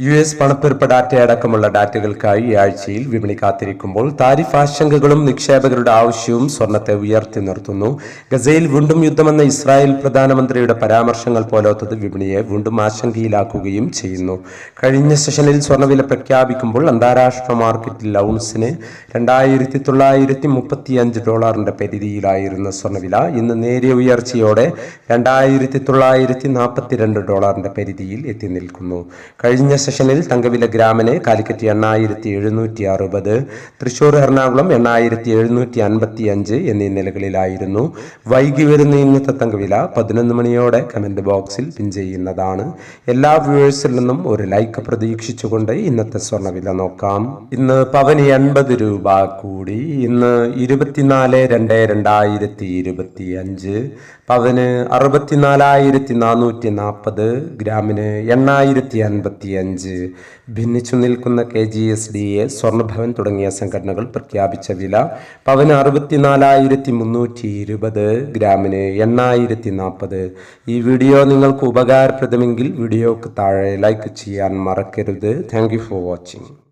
U S പണപ്പെരുപ്പ ഡാറ്റയടക്കമുള്ള ഡാറ്റകൾക്കായി ഈ ആഴ്ചയിൽ വിപണി കാത്തിരിക്കുമ്പോൾ താരിഫ് ആശങ്കകളും നിക്ഷേപകരുടെ ആവശ്യവും സ്വർണത്തെ ഉയർത്തി നിർത്തുന്നു. ഗസയിൽ വീണ്ടും യുദ്ധമെന്ന ഇസ്രായേൽ പ്രധാനമന്ത്രിയുടെ പരാമർശങ്ങൾ പോലത്തത് വിപണിയെ വീണ്ടും ആശങ്കയിലാക്കുകയും ചെയ്യുന്നു. കഴിഞ്ഞ സെഷനിൽ സ്വർണവില പ്രഖ്യാപിക്കുമ്പോൾ അന്താരാഷ്ട്ര മാർക്കറ്റിൽ ഔൺസിന് രണ്ടായിരത്തി തൊള്ളായിരത്തി മുപ്പത്തി അഞ്ച് ഡോളറിന്റെ പരിധിയിലായിരുന്ന സ്വർണവില ഇന്ന് നേരിയ ഉയർച്ചയോടെ രണ്ടായിരത്തി തൊള്ളായിരത്തി നാൽപ്പത്തിരണ്ട് ഡോളറിന്റെ പരിധിയിൽ എത്തി നിൽക്കുന്നു. കഴിഞ്ഞ സെഷനിൽ തങ്കവില ഗ്രാമിന് കാലിക്കറ്റ് എണ്ണായിരത്തി എഴുന്നൂറ്റി അറുപത് തൃശൂർ എറണാകുളം എണ്ണായിരത്തി എഴുന്നൂറ്റി അൻപത്തി അഞ്ച് എന്നീ നിലകളിലായിരുന്നു. വൈകി വരുന്ന ഇന്നത്തെ തങ്കവില പതിനൊന്ന് മണിയോടെ കമന്റ് ബോക്സിൽ പിൻ ചെയ്യുന്നതാണ്. എല്ലാ വ്യൂവേഴ്സിൽ നിന്നും ഒരു ലൈക്ക് പ്രതീക്ഷിച്ചുകൊണ്ട് ഇന്നത്തെ സ്വർണവില നോക്കാം. ഇന്ന് പവന് എൺപത് രൂപ കൂടി. ഇന്ന് ഇരുപത്തിനാല് രണ്ട് രണ്ടായിരത്തി ഇരുപത്തി അഞ്ച് പവന് അറുപത്തിനാലായിരത്തി നാനൂറ്റി നാൽപ്പത് ഗ്രാമിന് എണ്ണായിരത്തി അൻപത്തി അഞ്ച് ഭിന്നിച്ചു നിൽക്കുന്ന K G S D A സ്വർണഭവൻ തുടങ്ങിയ സംഘടനകൾ പ്രഖ്യാപിച്ച വില പവന് അറുപത്തിനാലായിരത്തി മുന്നൂറ്റി ഇരുപത് ഗ്രാമിന് എണ്ണായിരത്തി നാൽപ്പത് ഈ വീഡിയോ നിങ്ങൾക്ക് ഉപകാരപ്രദമെങ്കിൽ വീഡിയോക്ക് താഴെ ലൈക്ക് ചെയ്യാൻ മറക്കരുത്. Thank for watching